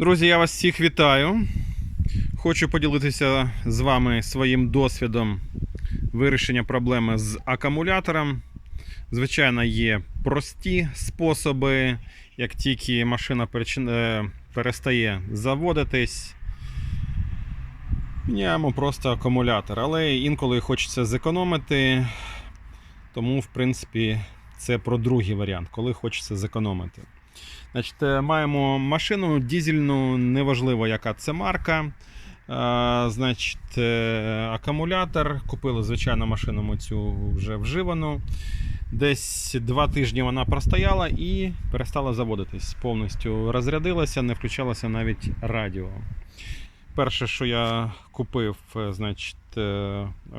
Друзі, я вас всіх вітаю. Хочу поділитися з вами своїм досвідом вирішення проблеми з акумулятором. Звичайно, є прості способи, як тільки машина е, перестає заводитись. Міняємо просто акумулятор, але інколи хочеться зекономити. Тому, в принципі, це про другий варіант, коли хочеться зекономити. Значить, е, маємо машину дізельну, неважливо, яка це марка. Е, Значить, е, акумулятор. Купили, звичайно, машину ми цю вже вживану. Десь два тижні вона простояла і перестала заводитись. Повністю розрядилася, не включалося навіть радіо. Перше, що я купив, значить,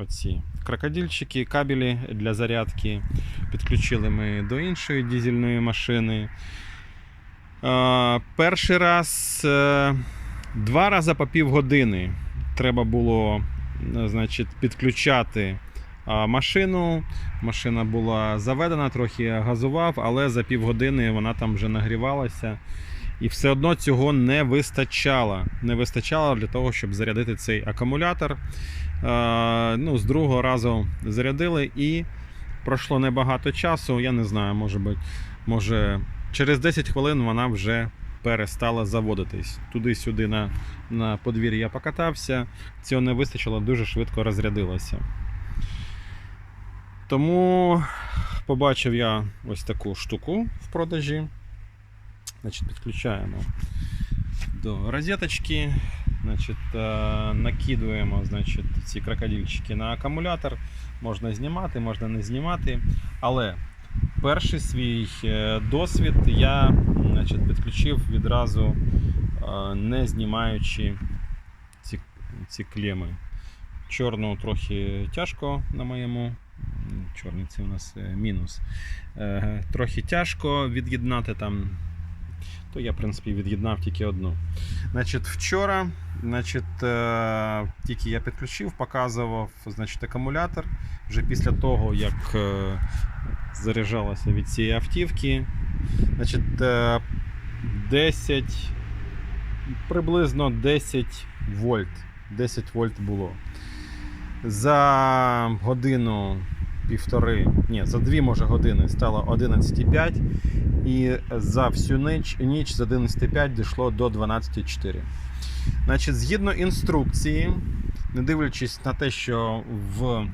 оці крокодильчики, кабелі для зарядки. Підключили ми до іншої дізельної машини. Е, Перший раз е, два рази по півгодини треба було е, значить, підключати машину. Машина була заведена, трохи газував, але за півгодини вона там вже нагрівалася. І все одно цього не вистачало. Не вистачало для того, щоб зарядити цей акумулятор. Ну, з другого разу зарядили і пройшло небагато часу. Я не знаю, може бути, може через 10 хвилин вона вже перестала заводитись. Туди-сюди на, на подвір'ї я покатався. Цього не вистачило, дуже швидко розрядилася. Тому побачив я ось таку штуку в продажі. Значить, підключаємо до розеточки. Значить, е, накидуємо значить, ці крокодильчики на акумулятор. Можна знімати, можна не знімати. Але перший свій е, досвід я значить, підключив відразу, е, не знімаючи ці, ці клеми. Чорну трохи тяжко на моєму. Чорний це у нас е, мінус. Трохи тяжко від'єднати там. То я, в принципі, від'єднав тільки одну. Значить, вчора, значить, тільки я підключив, показував значить, акумулятор. Вже після того, як заряджалося від цієї автівки. Значить, е, 10, приблизно 10 вольт. 10 вольт було. За годину півтори, ні, за дві може години стало 11,5. І за всю ніч, ніч з 11,5 дійшло до 12,4. Значить, згідно інструкції, не дивлячись на те, що в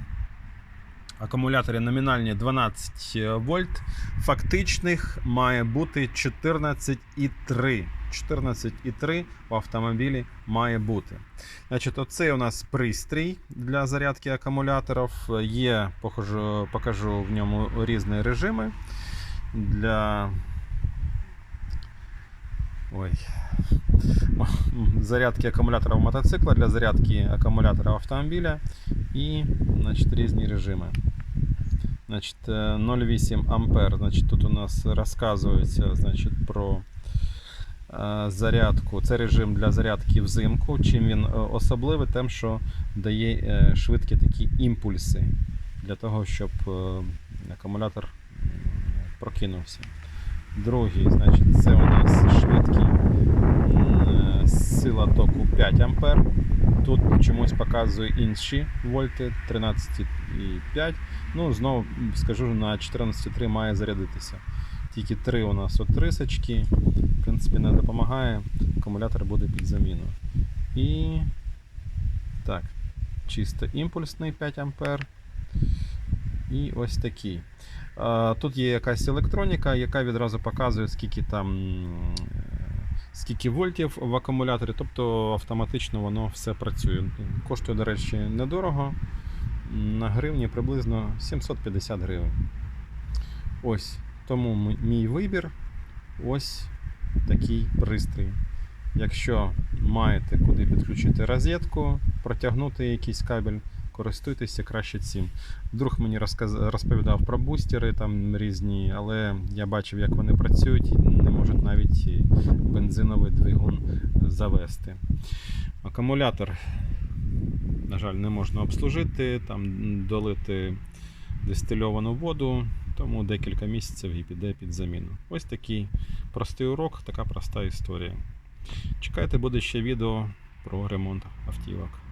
акумуляторі номінальні 12 вольт, фактичних має бути 14,3. 14,3 в автомобілі має бути. Значить, оцей у нас пристрій для зарядки акумуляторів. Є, покажу, покажу в ньому різні режими. Для Ой. зарядки акумулятора мотоцикла, для зарядки акумулятора автомобіля і значить, різні режими. Значить, е, 0,8 ампер. Значить, тут у нас розказується значить, про е, зарядку. Це режим для зарядки взимку. Чим він е, особливий, тим, що дає е, швидкі такі імпульси для того, щоб е, акумулятор прокинувся. Другий, значить, це у нас швидкий е, сила току 5 ампер. Тут чомусь показує інші вольти 13,5. Ну, знову скажу, на 14,3 має зарядитися. Тільки 3 у нас от рисочки. В принципі, не допомагає. Акумулятор буде під заміну. І так, чисто імпульсний 5 ампер. І ось такий. Тут є якась електроніка, яка відразу показує, скільки там скільки вольтів в акумуляторі, тобто автоматично воно все працює. Коштує, до речі, недорого. На гривні приблизно 750 гривень. Ось тому мій вибір. Ось такий пристрій. Якщо маєте куди підключити розетку, протягнути якийсь кабель, користуйтеся краще цим. Друг мені розповідав про бустери там різні, але я бачив, як вони працюють, не можуть навіть бензиновий двигун завести. Акумулятор, на жаль, не можна обслужити, там долити дистильовану воду, тому декілька місяців і піде під заміну. Ось такий простий урок, така проста історія. Чекайте, буде ще відео про ремонт автівок.